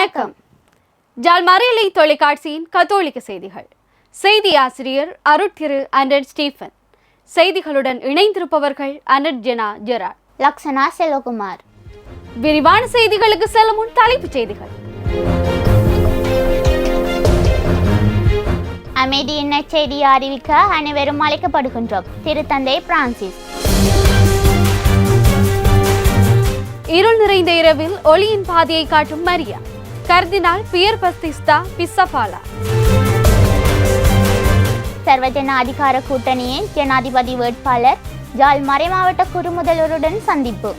வணக்கம். ஜால் மறையலை தொலைக்காட்சியின் கத்தோலிக்க செய்திகள். செய்தி ஆசிரியர் அருட்திரு அண்டர் ஸ்டீஃபன் செய்திகளுடன் இணைந்திருப்பவர்கள் அண்டர் ஜெனா ஜெராட். லக்ஷனா செல்வகுமார். விரிவான செய்திகளுக்கு செல்லும் முன் தலைப்புச் செய்திகள். அமைதியின் நற்செய்தியை அறிவிக்க அனைவரும் அழைக்கப்படுகின்றோம். திருத்தந்தை பிரான்சிஸ். இருள் நிறைந்த இரவில் ஒளியின் பாதையை காட்டும் மரியா. கர்தினால் பியர் பஸ்திஸ்தா பிஸ்ஸபாலா சர்வஜன அதிகார கூட்டணியின் ஜனாதிபதி வேட்பாளர் ஜாழ் மறைமாவட்ட குறுமுதல்வருடன் சந்திப்பு.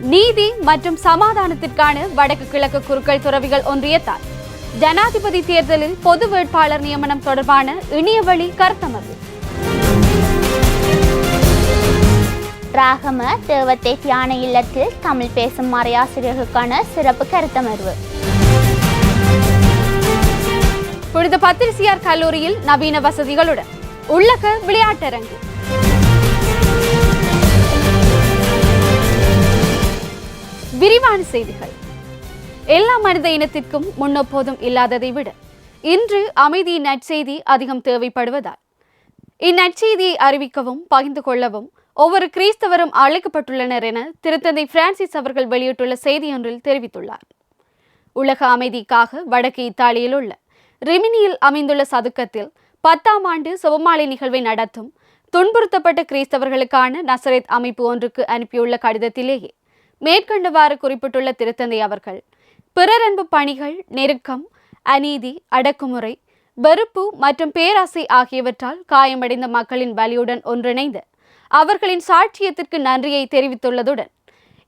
நீதி மற்றும் சமாதானத்திற்கான வடக்கு கிழக்கு குறுக்கள் துறவிகள் ஒன்றியத்தால். ஜனாதிபதி தேர்தலில் பொது வேட்பாளர் நியமனம் தொடர்பான இணையவழி கருத்தமர்வு. ராகம தேவத்தை தியான இல்லத்தில் தமிழ் பேசும் மறையாசிரியர்களுக்கான சிறப்பு கருத்தமர்வு. புனித பத்திரிசியார் கல்லூரியில் நவீன வசதிகளுடன் உள்ளக விளையாட்டரங்கு. விரிவான செய்திகள். எல்லா மனித இனத்திற்கும் முன்னெப்போதும் இல்லாததை விட இன்று அமைதியின் நற்செய்தி அதிகம் தேவைப்படுவதால் இந்நற்செய்தியை அறிவிக்கவும் பகிர்ந்து கொள்ளவும் ஒவ்வொரு கிறிஸ்தவரும் அழைக்கப்பட்டுள்ளனர் என திருத்தந்தை பிரான்சிஸ் அவர்கள் வெளியிட்டுள்ள செய்தியொன்றில் தெரிவித்துள்ளார். உலக அமைதிக்காக வடக்கு இத்தாலியில் உள்ள ரிமினியில் அமைந்துள்ள சதுக்கத்தில் பத்தாம் ஆண்டு சுபமாலை நிகழ்வை நடத்தும் துன்புறுத்தப்பட்ட கிறிஸ்தவர்களுக்கான நசரேத் அமைப்பு ஒன்றுக்கு அனுப்பியுள்ள கடிதத்திலேயே மேற்கண்டவாறு குறிப்பிட்டுள்ள திருத்தந்தை அவர்கள் பிறரன்பு பணிகள் நெருக்கம் அநீதி அடக்குமுறை வெறுப்பு மற்றும் பேராசை ஆகியவற்றால் காயமடைந்த மக்களின் வலியுடன் ஒன்றிணைந்து அவர்களின் சாட்சியத்திற்கு நன்றியை தெரிவித்துள்ளதுடன்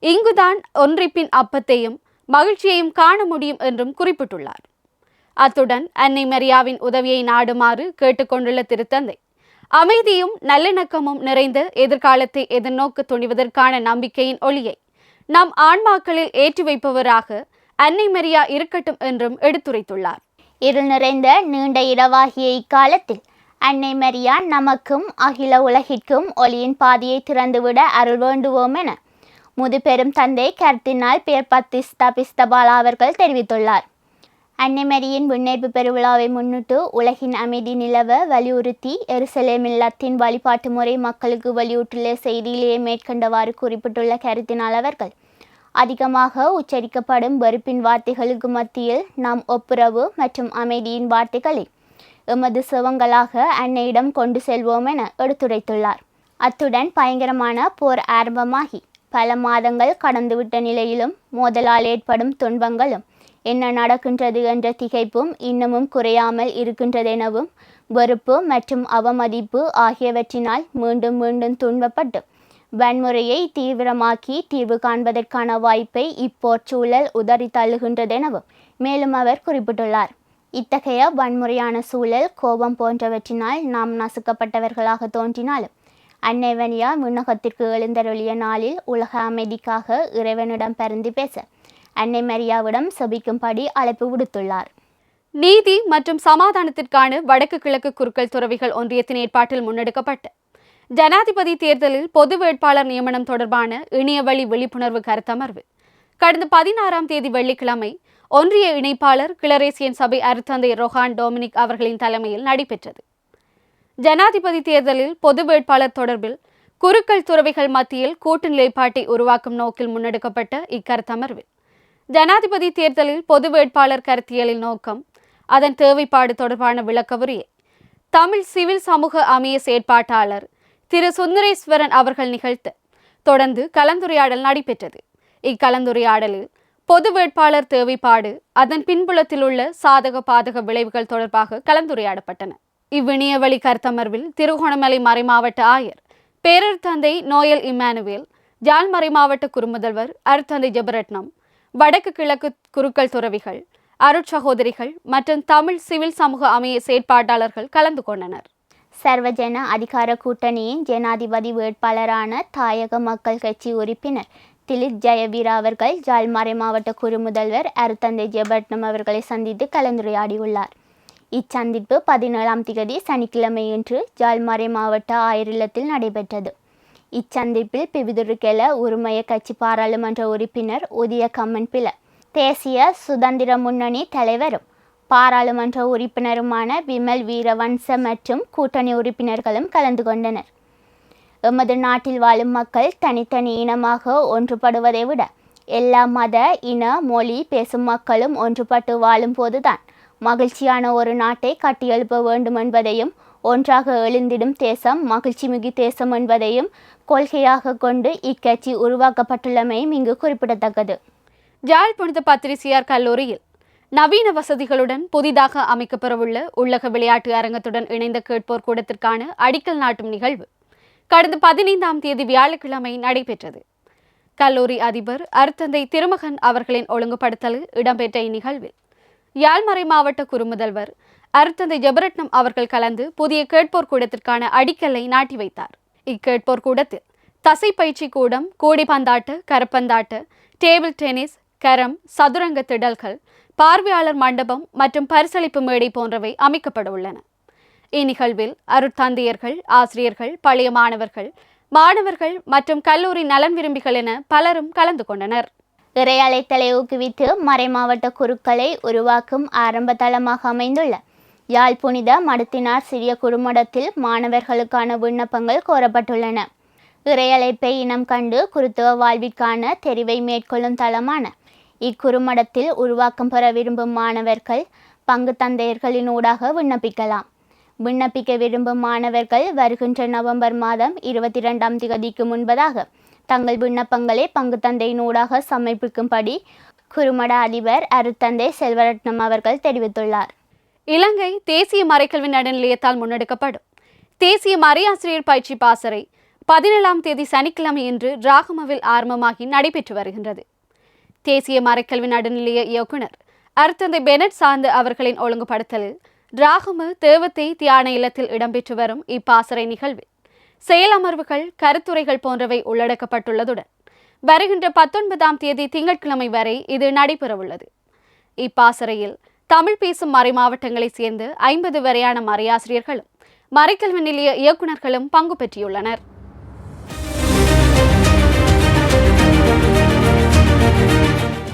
இங்குதான் ஒன்றிப்பின் அப்பத்தையும் மகிழ்ச்சியையும் காண முடியும் என்றும் குறிப்பிட்டுள்ளார். அத்துடன் அன்னை மரியாவின் உதவியை நாடுமாறு கேட்டுக்கொண்டுள்ள திருத்தந்தை அமைதியும் நல்லிணக்கமும் நிறைந்த எதிர்காலத்தை எதிர்நோக்க துணிவதற்கான நம்பிக்கையின் ஒளியை நம் ஆன்மாக்களில் ஏற்றி வைப்பவராக அன்னை மரியா இருக்கட்டும் என்றும் எடுத்துரைத்துள்ளார். இருள் நிறைந்த நீண்ட இரவாகிய இக்காலத்தில் அன்னை மரியா நமக்கும் அகில உலகிற்கும் ஒளியின் பாதையை திறந்துவிட அருள் வேண்டுவோம் என முதுபெரும் தந்தை கர்த்தினால் பேர் பத்திஸ்தா பிஸ்தபாலா அவர்கள் தெரிவித்துள்ளார். அன்னை முன்னேற்பு பெருவிழாவை முன்னிட்டு உலகின் அமைதி நிலவ வலியுறுத்தி எருசலேமில் லத்தின் வழிபாட்டு முறை மக்களுக்கு வலியுறுத்துள்ள செய்தியிலேயே மேற்கண்டவாறு குறிப்பிட்டுள்ள கருத்தினால் அவர்கள் அதிகமாக உச்சரிக்கப்படும் வெறுப்பின் வார்த்தைகளுக்கு மத்தியில் நாம் ஒப்புரவு மற்றும் அமைதியின் வார்த்தைகளை எமது சிவங்களாக அன்னையிடம் கொண்டு செல்வோம் என எடுத்துரைத்துள்ளார். அத்துடன் பயங்கரமான போர் ஆரம்பமாகி பல மாதங்கள் கடந்துவிட்ட நிலையிலும் மோதலால் ஏற்படும் துன்பங்களும் என்ன நடக்கின்றது என்ற திகைப்பும் இன்னமும் குறையாமல் இருக்கின்றதெனவும் வெறுப்பு மற்றும் அவமதிப்பு ஆகியவற்றினால் மீண்டும் மீண்டும் துன்பப்பட்டு வன்முறையை தீவிரமாக்கி தீர்வு காண்பதற்கான வாய்ப்பை இப்போர் சூழல் உதறி தள்ளுகின்றதெனவும் மேலும் அவர் குறிப்பிட்டுள்ளார். இத்தகைய வன்முறையான சூழல் கோபம் போன்றவற்றினால் நாம் நசுக்கப்பட்டவர்களாக தோன்றினாலும் அன்னைவனியா விண்ணகத்திற்கு எழுந்தருளிய நாளில் உலக அமைதிக்காக இறைவனிடம் பரிந்து பேச அன்னை மரியாவிடம் செபிக்கும்படி அழைப்பு விடுத்துள்ளார். நீதி மற்றும் சமாதானத்திற்கான வடக்கு கிழக்கு குறுக்கள் துறவிகள் ஒன்றியத்தின் ஏற்பாட்டில் முன்னெடுக்கப்பட்ட ஜனாதிபதி தேர்தலில் பொது வேட்பாளர் நியமனம் தொடர்பான இணையவழி விழிப்புணர்வு கருத்தமர்வு. கடந்த பதினாறாம் தேதி வெள்ளிக்கிழமை ஒன்றிய இணைப்பாளர் கிளரேசியன் சபை அருத்தந்தை ரொஹான் டொமினிக் அவர்களின் தலைமையில் நடைபெற்றது. ஜனாதிபதி தேர்தலில் பொது வேட்பாளர் தொடர்பில் குறுக்கல் துறவிகள் மத்தியில் கூட்டு நிலைப்பாட்டை உருவாக்கும் நோக்கில் முன்னெடுக்கப்பட்ட இக்கருத்தமர்வில். ஜனாதிபதி தேர்தலில் பொது வேட்பாளர் கருத்தியலின் நோக்கம் அதன் தேவைப்பாடு தொடர்பான விளக்கவுரையை தமிழ் சிவில் சமூக அமைய செயற்பாட்டாளர் திரு. சுந்தரேஸ்வரன் அவர்கள் நிகழ்த்த தொடர்ந்து கலந்துரையாடல் நடைபெற்றது. இக்கலந்துரையாடலில் பொது வேட்பாளர் தேவைப்பாடு அதன் பின்புலத்தில் உள்ள சாதக பாதக விளைவுகள் தொடர்பாக கலந்துரையாடப்பட்டன. இவ்விணியவழி கருத்தமர்வில் திருகோணமலை மறைமாவட்ட ஆயர் பேரர் தந்தை நோயல் இமானுவேல் ஜால்மறை மாவட்ட குறுமுதல்வர் அருத்தந்தை ஜெபரட்னம் வடக்கு கிழக்கு குருக்கள் துறவிகள் அருட்சகோதரிகள் மற்றும் தமிழ் சிவில் சமூக அமைய செயற்பாட்டாளர்கள் கலந்து கொண்டனர். சர்வஜன அதிகார கூட்டணியின் ஜனாதிபதி வேட்பாளரான தாயக மக்கள் கட்சி உறுப்பினர் திலித் ஜெயவீரா அவர்கள் ஜால்மாரை மாவட்ட குறுமுதல்வர் அருத்தந்தை ஜெபட்னம் அவர்களை சந்தித்து கலந்துரையாடியுள்ளார். இச்சந்திப்பு பதினேழாம் திகதி சனிக்கிழமையன்று ஜால்மாரை மாவட்ட ஆயிரிலத்தில் நடைபெற்றது. இச்சந்திப்பில் பிவிதுருக்கெல உரிமைய கட்சி பாராளுமன்ற உறுப்பினர் உதய கம்மன் பில தேசிய சுதந்திர முன்னணி தலைவரும் பாராளுமன்ற உறுப்பினருமான விமல் வீரவன்ச மற்றும் கூட்டணி உறுப்பினர்களும் கலந்து கொண்டனர். எமது நாட்டில் வாழும் மக்கள் தனித்தனி இனமாக ஒன்றுபடுவதை விட எல்லா மத இன மொழி பேசும் மக்களும் ஒன்றுபட்டு வாழும் போதுதான். மகிழ்ச்சியான ஒரு நாட்டை கட்டியெழுப்ப வேண்டும் என்பதையும் ஒன்றாக எழுந்திடும் தேசம் மகிழ்ச்சி மிகு தேசம் என்பதையும் கொள்கையாக கொண்டு இக்கட்சி உருவாக்கப்பட்டுள்ளமையும் இங்கு குறிப்பிடத்தக்கது. ஜாழ் புனித பத்திரிசியார் கல்லூரியில் நவீன வசதிகளுடன் புதிதாக அமைக்கப்பெறவுள்ள உள்ளக விளையாட்டு அரங்கத்துடன் இணைந்த கேட்போர் கூடத்திற்கான அடிக்கல் நாட்டும் நிகழ்வு. கடந்த பதினைந்தாம் தேதி வியாழக்கிழமை நடைபெற்றது. கல்லூரி அதிபர் அருத்தந்தை திருமகன் அவர்களின் ஒழுங்குபடுத்தலில் இடம்பெற்ற இந்நிகழ்வில் யாழ்மறை மாவட்ட குறுமுதல்வர் அருத்தந்தை ஜெபரட்னம் அவர்கள் கலந்து புதிய கேட்போர் கூடத்திற்கான அடிக்கல்லை நாட்டி வைத்தார். இக்கேட்போர் கூடத்தில் தசை பயிற்சி கூடம் கூடைப்பந்தாட்டு கரப்பந்தாட்டு டேபிள் டென்னிஸ் கரம் சதுரங்க திடல்கள் பார்வையாளர் மண்டபம் மற்றும் பரிசளிப்பு மேடை போன்றவை அமைக்கப்பட உள்ளன. இந்நிகழ்வில் அருட்தந்தையர்கள் ஆசிரியர்கள் பழைய மாணவர்கள் மாணவர்கள் மற்றும் கல்லூரி நலன் விரும்பிகள் என பலரும் கலந்து கொண்டனர். இறையலைத்தலை ஊக்குவித்து மறைமாவட்ட குருக்களை உருவாக்கும் ஆரம்ப தளமாக அமைந்துள்ள யாழ் புனித மடத்தினார் சிறிய குறுமடத்தில் மாணவர்களுக்கான விண்ணப்பங்கள் கோரப்பட்டுள்ளன. இறையழைப்பை இனம் கண்டு குருத்துவ வாழ்விற்கான தெரிவை மேற்கொள்ளும் தளமான இக்குறுமடத்தில் உருவாக்கம் பெற விரும்பும் மாணவர்கள் பங்கு தந்தையர்களின் ஊடாக விண்ணப்பிக்கலாம். விண்ணப்பிக்க விரும்பும் மாணவர்கள் வருகின்ற நவம்பர் மாதம் இருபத்தி இரண்டாம் திகதிக்கு முன்பதாக தங்கள் விண்ணப்பங்களை பங்கு தந்தையினூடாக சமர்ப்பிக்கும்படி குறுமட அதிபர் அருத்தந்தை செல்வரட்னம் அவர்கள் தெரிவித்துள்ளார். இலங்கை தேசிய மறைக்கல்வி நடுநிலையத்தால் முன்னெடுக்கப்படும். தேசிய மறையாசிரியர் பயிற்சி பாசறை பதினேழாம் தேதி சனிக்கிழமை இன்று ராகமவில் ஆரம்பமாகி நடைபெற்று வருகின்றது. தேசிய மறைக்கல்வி நடுநிலைய இயக்குனர் அருத்தந்தை பெனட் சார்ந்த அவர்களின் ஒழுங்குபடுத்தலில் ராகம தேவத்தை தியான இல்லத்தில் இடம்பெற்று வரும் இப்பாசறை நிகழ்வில். செயலமர்வுகள் கருத்துரைகள் போன்றவை உள்ளடக்கப்பட்டுள்ளதுடன் வருகின்ற பத்தொன்பதாம் தேதி திங்கட்கிழமை வரை இது நடைபெறவுள்ளது. இப்பாசறையில் தமிழ் பேசும் மறை மாவட்டங்களைச் சேர்ந்து ஐம்பது வரையான மறையாசிரியர்களும் மறைக்கல்வி நிலைய இயக்குநர்களும் பங்கு பெற்றியுள்ளனர்.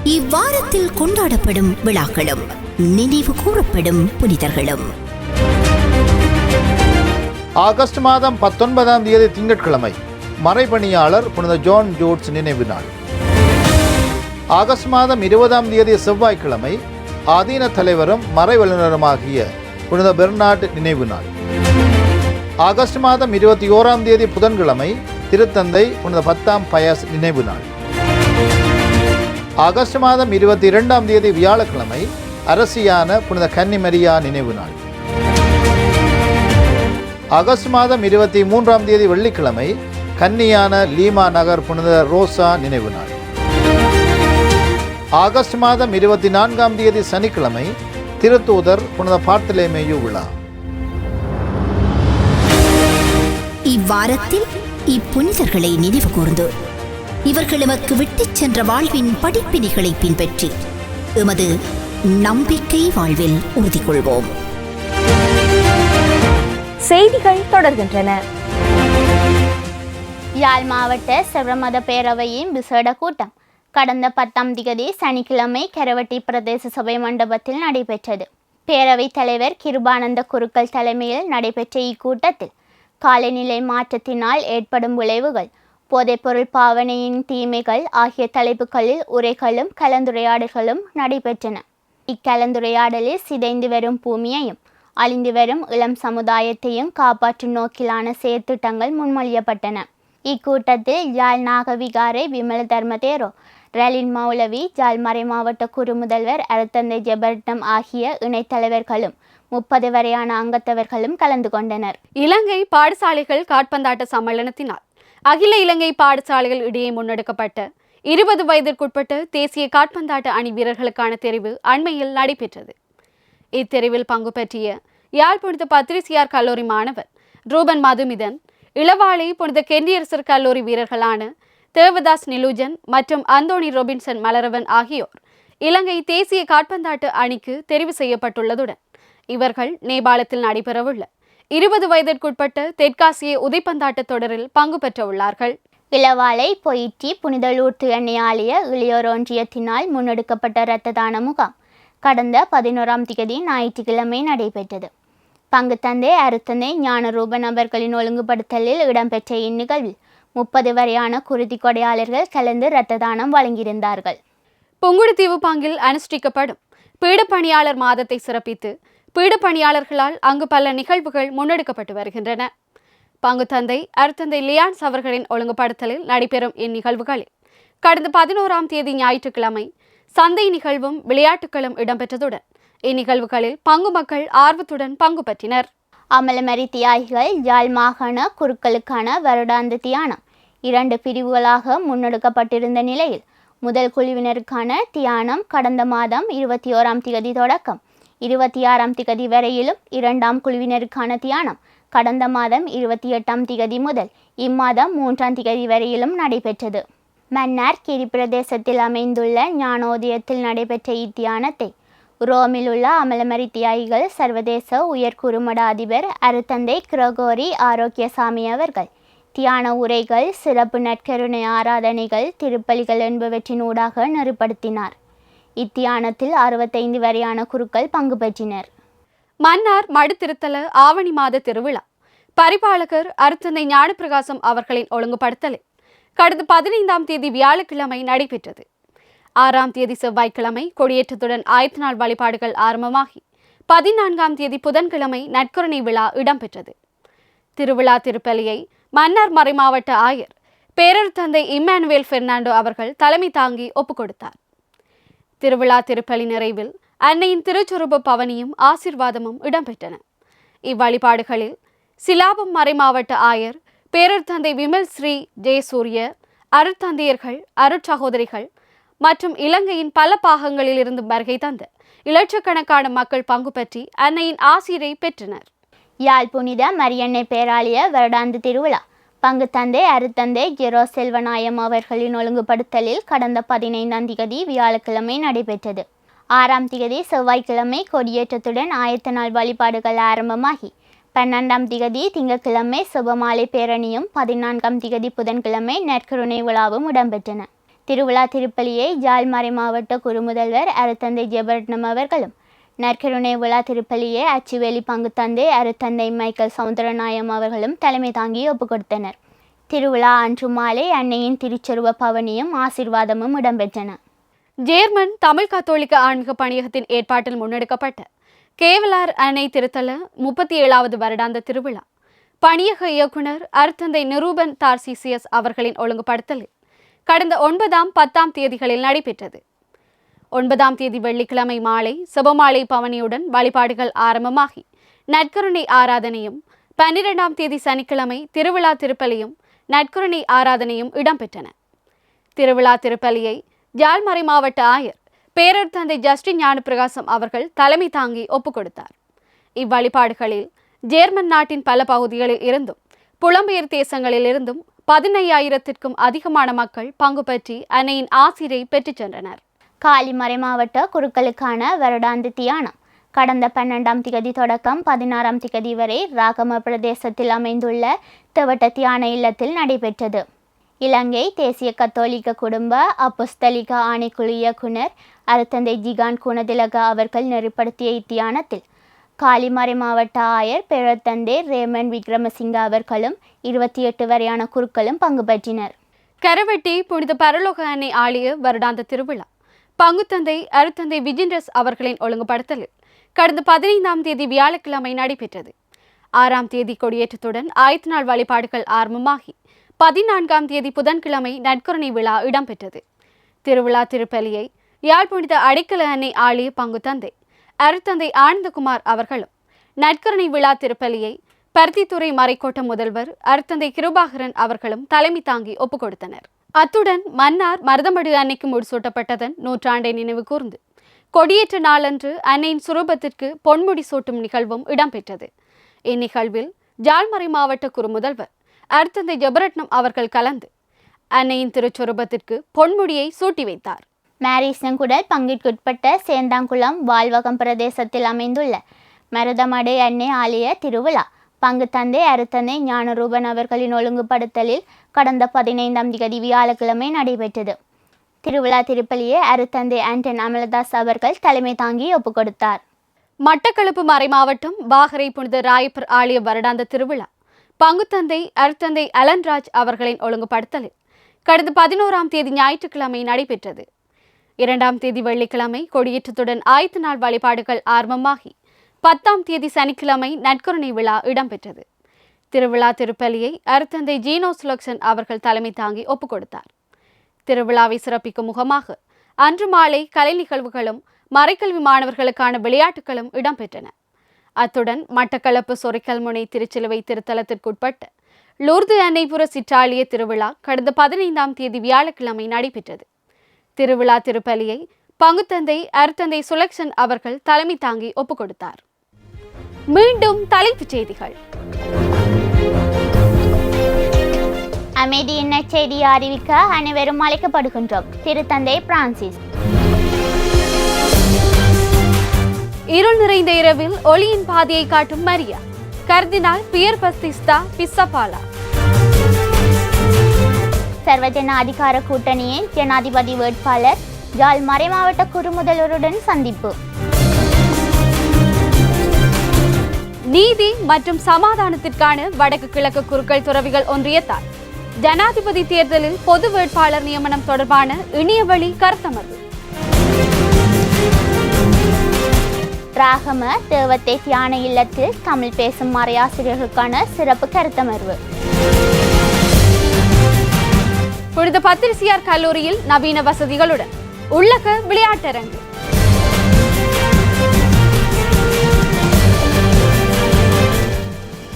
இவ்வாரத்தில் கொண்டாடப்படும் விழாக்களும் நினைவு கூறப்படும் புனிதர்களும். ஆகஸ்ட் மாதம் பத்தொன்பதாம் தேதி திங்கட்கிழமை மறைபணியாளர் புனித ஜான் ஜோட்ஸ் நினைவு நாள். ஆகஸ்ட் மாதம் இருபதாம் தேதி செவ்வாய்க்கிழமை ஆதீன தலைவரும் மறைவல்லுநருமாகிய புனித பெர்னாட் நினைவு நாள். ஆகஸ்ட் மாதம் இருபத்தி ஓராம் தேதி புதன்கிழமை திருத்தந்தை புனித பத்தாம் பயஸ் நினைவு நாள். ஆகஸ்ட் மாதம் இருபத்தி இரண்டாம் தேதி வியாழக்கிழமை அரசியான புனித கன்னிமரியா நினைவு நாள். ஆகஸ்ட் மாதம் இருபத்தி மூன்றாம் தேதி வெள்ளிக்கிழமை கன்னியான லீமா நகர் புனித ரோசா நினைவு நாள். ஆகஸ்ட் மாதம் இருபத்தி நான்காம் தேதி சனிக்கிழமை திருத்தூதர் புனித பார்த்திலேமேயு விழா. இவ்வாரத்தில் இப்புனிதர்களை நினைவு கூர்ந்து இவர்கள் எமக்கு விட்டுச் சென்ற வாழ்வின் படிப்பினைகளை பின்பற்றி எமது நம்பிக்கை வாழ்வில் உறுதி கொள்வோம் செய்திகள் தொடர்கின்றன. யாழ் மாவட்ட செவ்ரமத பேரவையின் விசேட கூட்டம் கடந்த பத்தாம் திகதி சனிக்கிழமை கரவட்டி பிரதேச சபை மண்டபத்தில் நடைபெற்றது. பேரவைத் தலைவர் கிருபானந்த குருக்கள் தலைமையில் நடைபெற்ற இக்கூட்டத்தில் காலநிலை மாற்றத்தினால் ஏற்படும் விளைவுகள் போதைப்பொருள் பாவனையின் தீமைகள் ஆகிய தலைப்புகளில் உரைகளும் கலந்துரையாடல்களும் நடைபெற்றன. இக்கலந்துரையாடலில் சிதைந்து வரும் பூமியையும் அழிந்து வரும் இளம் சமுதாயத்தையும் காப்பாற்றும் நோக்கிலான செயற்திட்டங்கள் முன்மொழியப்பட்டன. இக்கூட்டத்தில் ஜால் நாகவிகாரை விமல தர்மதேரோ ரலின் மௌலவி ஜால் மறை மாவட்ட குறுமுதல்வர் அருத்தந்தை ஜெபர்டம் ஆகிய இணைத்தலைவர்களும் முப்பது வரையான அங்கத்தவர்களும் கலந்து கொண்டனர். இலங்கை பாடசாலைகள் காட்பந்தாட்ட சம்மேளனத்தினால் அகில இலங்கை பாடசாலைகள் இடையே முன்னெடுக்கப்பட்ட இருபது வயதிற்குட்பட்ட தேசிய காட்பந்தாட்ட அணி வீரர்களுக்கான தெரிவு அண்மையில் நடைபெற்றது. இத்தெரிவில் பங்கு பற்றிய யாழ் புனித பத்திரிசியார் கல்லூரி மாணவர் ரூபன் மதுமிதன் இளவாளை புனித கெண்டியரசர் கல்லூரி வீரர்களான தேவதாஸ் நிலூஜன் மற்றும் அந்தோணி ரொபின்சன் மலரவன் ஆகியோர் இலங்கை தேசிய காட்பந்தாட்டு அணிக்கு தெரிவு செய்யப்பட்டுள்ளதுடன் இவர்கள் நேபாளத்தில் நடைபெறவுள்ள இருபது வயதிற்குட்பட்ட தெற்காசிய உதைப்பந்தாட்ட தொடரில் பங்கு பெற்ற உள்ளார்கள். இளவாலை பொயிற்றி புனிதலூர் எண்ணெய் ஆலய இளையோர் ஒன்றியத்தினால் முன்னெடுக்கப்பட்ட இரத்த தான முகாம். கடந்த பதினோராம் திகதி ஞாயிற்றுக்கிழமை நடைபெற்றது. பங்குத்தந்தை அருத்தந்தை ஞானரூபன் நபர்களின் ஒழுங்குபடுத்தலில் இடம்பெற்ற இந்நிகழ்வில் முப்பது வரையான குருதி கொடையாளர்கள் கலந்து இரத்த தானம் வழங்கியிருந்தார்கள். புங்குடுதீவு பங்கில் அனுஷ்டிக்கப்படும் பீடப்பணியாளர் மாதத்தை சிறப்பித்து பீடப்பணியாளர்களால் அங்கு பல நிகழ்வுகள் முன்னெடுக்கப்பட்டு வருகின்றன. பங்கு தந்தை அருத்தந்தை லியான்ஸ் அவர்களின் ஒழுங்குபடுத்தலில் நடைபெறும் இந்நிகழ்வுகளில் கடந்த பதினோராம் தேதி ஞாயிற்றுக்கிழமை சந்தை நிகழ்வும் விளையாட்டுகளும் இடம்பெற்றதுடன் இந்நிகழ்வுகளில் பங்கு மக்கள் ஆர்வத்துடன் பங்கு பற்றினர். அமலமரி தியாகிகள் யாழ் மாகாண குருக்களுக்கான வருடாந்த தியானம் இரண்டு பிரிவுகளாக முன்னெடுக்கப்பட்டிருந்த நிலையில் முதல் குழுவினருக்கான தியானம் கடந்த மாதம் இருபத்தி ஓராம் திகதி தொடக்கம். இருபத்தி ஆறாம் திகதி வரையிலும் இரண்டாம் குழுவினருக்கான தியானம் கடந்த மாதம் இருபத்தி எட்டாம் திகதி முதல் இம்மாதம் மூன்றாம் திகதி வரையிலும் நடைபெற்றது. மன்னார் கிரி பிரதேசத்தில் அமைந்துள்ள ஞானோதயத்தில் நடைபெற்ற இத்தியானத்தை ரோமில் உள்ள அமலமரி தியாகிகள் சர்வதேச உயர்குறுமட அதிபர் அருத்தந்தை கிரகோரி ஆரோக்கியசாமி அவர்கள் தியான உரைகள் சிறப்பு நற்கருணை ஆராதனைகள் திருப்பலிகள் என்பவற்றின் ஊடாக நெறிப்படுத்தினார். இத்தியானத்தில் அறுபத்தைந்து வரையான குருக்கள் பங்கு பெற்றினர். மன்னார் மடுத்திருத்தல ஆவணி மாத திருவிழா. பரிபாலகர் அருத்தந்தை ஞானப்பிரகாசம் அவர்களின் ஒழுங்குபடுத்தலில் கடந்த பதினைந்தாம் தேதி வியாழக்கிழமை நடைபெற்றது. ஆறாம் தேதி செவ்வாய்க்கிழமை கொடியேற்றத்துடன் ஆயத்த நாள் வழிபாடுகள் ஆரம்பமாகி பதினான்காம் தேதி புதன்கிழமை நற்கருணை விழா இடம்பெற்றது. திருவிழா திருப்பலியை மன்னார் மறைமாவட்ட ஆயர் பேரர் தந்தை இம்மானுவேல் பெர்னாண்டோ அவர்கள் தலைமை தாங்கி ஒப்புக் கொடுத்தார் திருவிழா திருப்பலி நிறைவில் அன்னையின் திருச்சுரூப பவனியும் ஆசிர்வாதமும் இடம்பெற்றன. இவ்வழிபாடுகளில் சிலாபம் மறைமாவட்ட ஆயர் பேரர் தந்தை விமல் ஸ்ரீ ஜெயசூரிய அருட்தந்தையர்கள் அருட்சகோதரிகள் மற்றும் இலங்கையின் பல பாகங்களில் இருந்து வருகை தந்த இலட்சக்கணக்கான மக்கள் பங்கு பற்றி அன்னையின் ஆசிரியை பெற்றனர். யாழ் புனித மரியன்னை பேராலய வருடாந்த திருவிழா பங்கு தந்தை அருத்தந்தை ஜெரோ செல்வநாயம் அவர்களின் ஒழுங்குபடுத்தலில் கடந்த பதினைந்தாம் திகதி வியாழக்கிழமை நடைபெற்றது. ஆறாம் திகதி செவ்வாய்க்கிழமை கொடியேற்றத்துடன் ஆயத்த நாள் வழிபாடுகள் ஆரம்பமாகி. பன்னெண்டாம் திகதி திங்கட்கிழமை சுபமாலை பேரணியும் பதினான்காம் திகதி புதன்கிழமை நற்கருணை விழாவும் இடம்பெற்றன. திருவிழா திருப்பலியை ஜால்மறை மாவட்ட குறுமுதல்வர் அருத்தந்தை ஜெபரட்னம் அவர்களும் நற்கருணை விழா திருப்பலியை அச்சுவேலி பங்கு தந்தை அருத்தந்தை மைக்கேல் சவுந்தரநாயம் அவர்களும் தலைமை தாங்கி ஒப்புக் கொடுத்தனர் திருவிழா அன்று மாலை அன்னையின் திருச்சொருவ பவனியும் ஆசிர்வாதமும் இடம்பெற்றன. ஜேர்மன் தமிழ் கத்தோலிக்க ஆன்மீக பணியகத்தின் ஏற்பாட்டில் முன்னெடுக்கப்பட்ட கேவலார் அணை திருத்தல முப்பத்தி ஏழாவது வருடாந்த திருவிழா. பணியக இயக்குனர் அருத்தந்தை நிரூபன் தார்சிசியஸ் அவர்களின் ஒழுங்குபடுத்தலில் கடந்த ஒன்பதாம் பத்தாம் தேதிகளில் நடைபெற்றது. ஒன்பதாம் தேதி வெள்ளிக்கிழமை மாலை சிவமாலை பவனியுடன் வழிபாடுகள் ஆரம்பமாகி நற்கருணை ஆராதனையும் பன்னிரெண்டாம் தேதி சனிக்கிழமை திருவிழா திருப்பலியும் நற்கருணை ஆராதனையும் இடம்பெற்றன. திருவிழா திருப்பலியை ஜாழ்மறை மாவட்ட ஆயர் பேரர் தந்தை ஜஸ்டின் ஞானப்பிரகாசம் அவர்கள் தலைமை தாங்கி ஒப்புக் கொடுத்தார் இவ்வழிபாடுகளில் ஜேர்மன் நாட்டின் பல பகுதிகளில் இருந்தும் புலம்பெயர் தேசங்களில் இருந்தும் பதினையாயிரத்திற்கும் அதிகமான மக்கள் பங்கு பற்றி அன்னையின் ஆசிரியை பெற்றுச் சென்றனர். காலிமறை மாவட்ட குருக்களுக்கான வருடாந்த தியானம் கடந்த பன்னெண்டாம் திகதி தொடக்கம் பதினாறாம் திகதி வரை ராகம பிரதேசத்தில் அமைந்துள்ள தெவட்ட தியான இல்லத்தில் நடைபெற்றது. இலங்கை தேசிய கத்தோலிக்க குடும்ப அப்போஸ்தலிக ஆணைக்குழு இயக்குனர் அருத்தந்தை ஜிகான் குணதிலக அவர்கள் நெறிப்படுத்திய இத்தியானத்தில் காலிமறை மாவட்ட ஆயர் பேரத்தந்தை ரேமன் விக்ரமசிங்க அவர்களும் இருபத்தி எட்டு வரையான குருக்களும் பங்கு பற்றினர். கரவெட்டி புனித பரலோக அன்னை ஆலய வருடாந்த திருவிழா பங்குத்தந்தை அருத்தந்தை விஜிண்டஸ் அவர்களின் ஒழுங்குபடுத்தலில் கடந்த பதினைந்தாம் தேதி வியாழக்கிழமை நடைபெற்றது. ஆறாம் தேதி கொடியேற்றத்துடன் ஆயத்த நாள் வழிபாடுகள் ஆரம்பமாகி பதினான்காம் தேதி புதன்கிழமை நற்கருணை விழா இடம்பெற்றது. திருவிழா திருப்பலியை யாழ் புனித அடைக்கல அன்னை ஆலய பங்குத்தந்தை அருத்தந்தை ஆனந்தகுமார் அவர்களும் நற்கருணை விழா திருப்பலியை பருத்தித்துறை மறைக்கோட்ட முதல்வர் அருத்தந்தை கிருபாகரன் அவர்களும் தலைமை தாங்கி ஒப்புக் கொடுத்தனர். அத்துடன் மன்னார் மருதமடு அன்னைக்கு முடிசூட்டப்பட்டதன் நூற்றாண்டை நினைவு கூர்ந்து கொடியேற்ற நாளன்று அன்னையின் சுரூபத்திற்கு பொன்முடி சூட்டும் நிகழ்வும் இடம்பெற்றது. இந்நிகழ்வில் ஜாழ்மறை மாவட்ட குறுமுதல்வர் அருத்தந்தை ஜபரட்னம் அவர்கள் கலந்து அன்னையின் திருச்சொரூபத்திற்கு பொன்முடியை சூட்டி வைத்தார். மாரிசங்குடல் பங்கிற்குட்பட்ட சேந்தாங்குளம் வாழ்வகம் பிரதேசத்தில் அமைந்துள்ள மருதமடை அன்னை ஆலய திருவிழா. பங்கு தந்தை அருத்தந்தை ஞானரூபன் அவர்களின் ஒழுங்குபடுத்தலில் கடந்த பதினைந்தாம் திகதி வியாழக்கிழமை நடைபெற்றது. திருவிழா திருப்பலியை அருத்தந்தை ஆண்டன் அமலதாஸ் அவர்கள் தலைமை தாங்கி ஒப்புக் கொடுத்தார் மட்டக்களப்பு மறைமாவட்டம் பாகரை புனித ராயப்பர் ஆலய வருடாந்த திருவிழா பங்குத்தந்தை அருத்தந்தை அலன்ராஜ் அவர்களின் ஒழுங்குபடுத்தலில் கடந்த பதினோராம் தேதி ஞாயிற்றுக்கிழமை நடைபெற்றது. இரண்டாம் தேதி வெள்ளிக்கிழமை கொடியேற்றத்துடன் ஆயத்த நாள் வழிபாடுகள் ஆரம்பமாகி பத்தாம் தேதி சனிக்கிழமை நற்கருணை விழா இடம்பெற்றது. திருவிழா திருப்பலியை அருத்தந்தை ஜீனோ சுலக்ஷன் அவர்கள் தலைமை தாங்கி ஒப்புக் கொடுத்தார் திருவிழாவை சிறப்பிக்கும் முகமாக அன்று மாலை கலை நிகழ்வுகளும் மறைக்கல்வி மாணவர்களுக்கான விளையாட்டுகளும் இடம்பெற்றன. அத்துடன் மட்டக்களப்பு சொரைக்கல்முனை திருச்சிலுவை திருத்தலத்திற்குட்பட்ட லூர்து அன்னைபுர சிற்றாலய திருவிழா கடந்த பதினைந்தாம் தேதி வியாழக்கிழமை நடைபெற்றது. திருவிழா திருப்பலியை பங்குத்தந்தை அருத்தந்தை சுலக்ஷன் அவர்கள் தலைமை தாங்கி ஒப்புக் கொடுத்தார் மீண்டும் தலைப்புச் செய்திகள். அமைதி என்ன செய்தி அறிவிக்க அனைவரும் அழைக்கப்படுகின்றோம். திருத்தந்தை பிரான்சிஸ். இருள் நிறைந்த இரவில் ஒளியின் பாதையை காட்டும் மரியா. கர்தினால் பியர் பஸ்திஸ்தா பிஸ்ஸபாலா சர்வஜன அதிகார கூட்டணியின் ஜனாதிபதி வேட்பாளர் ஜாழ் மறைமாவட்ட குறுமுதல்வருடன் சந்திப்பு. நீதி மற்றும் சமாதானத்திற்கான வடக்கு கிழக்கு குறுக்கள் துறவிகள் ஒன்றியத்தால். ஜனாதிபதி தேர்தலில் பொது வேட்பாளர் நியமனம் தொடர்பான இணையவழி கருத்தமர்வு. ராகம தேவத்தை தியான இல்லத்தில் தமிழ் பேசும் மறையாசிரியர்களுக்கான சிறப்பு கருத்தமர்வு. புனித பத்திரிசியார் கல்லூரியில் நவீன வசதிகளுடன் உள்ளக விளையாட்டரங்கு.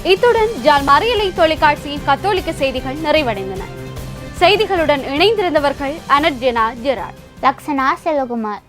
இத்துடன் ஜால் மறையலை தொலைக்காட்சியின் கத்தோலிக்க செய்திகள் நிறைவடைந்தன. செய்திகளுடன் இணைந்திருந்தவர்கள் அனர்ஜனா Gerard Lakshana Selvakumar.